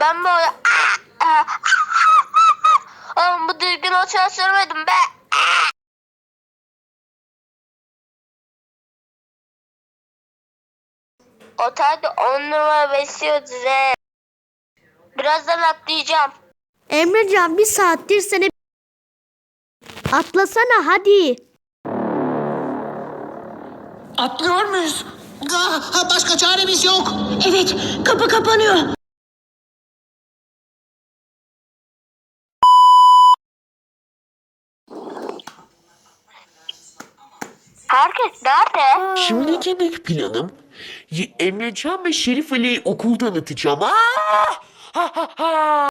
Ben böyle Oğlum bu düzgün uçağı sürmedim be. Otelde on numara besliyor size. Birazdan atlayacağım. Emrecan bir saattir seni atlasana hadi. Atlıyor muyuz? Ah, başka çaremiz yok. Evet, kapı kapanıyor. Herkes nerede? Şimdiki büyük planım y- Emrecan ve Şerif Ali'yi okuldan atacağım. Aa! Ha ha ha!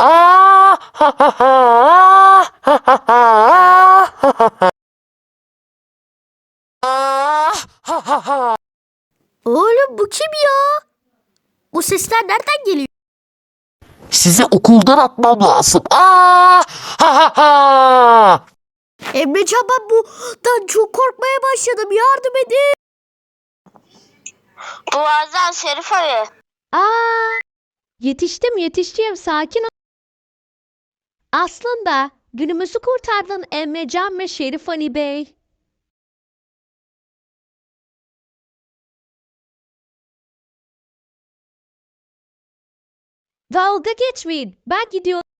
Aa! Ha ha ha! Ha ha ha! Ha ha ha! Aa! Ha ha ha! Oğlum bu kim ya? Bu sesler nereden geliyor? Sizi okuldan atmam lazım. Aa! Ha ha ha! Emrecan ben bundan çok korkmaya başladım. Yardım edin. Bu Azan Şerif abi. Aa, yetiştim yetiştim sakin ol. Aslında günümüzü kurtardın Emrecan ve Şerif Ali Bey. Dalga geçmeyin. Ben gidiyorum.